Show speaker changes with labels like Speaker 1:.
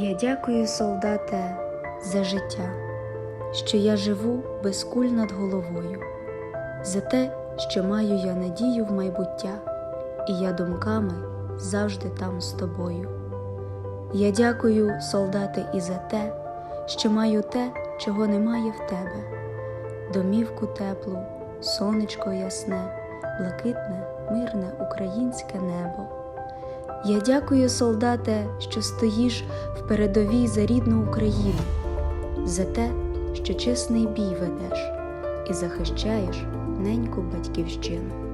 Speaker 1: Я дякую, солдате, за життя, що я живу без куль над головою, за те, що маю я надію в майбуття, і я думками завжди там з тобою. Я дякую, солдате, і за те, що маю те, чого немає в тебе, домівку теплу, сонечко ясне, блакитне, мирне українське небо. Я дякую, солдате, що стоїш передовій за рідну Україну, за те, що чесний бій ведеш і захищаєш неньку батьківщину.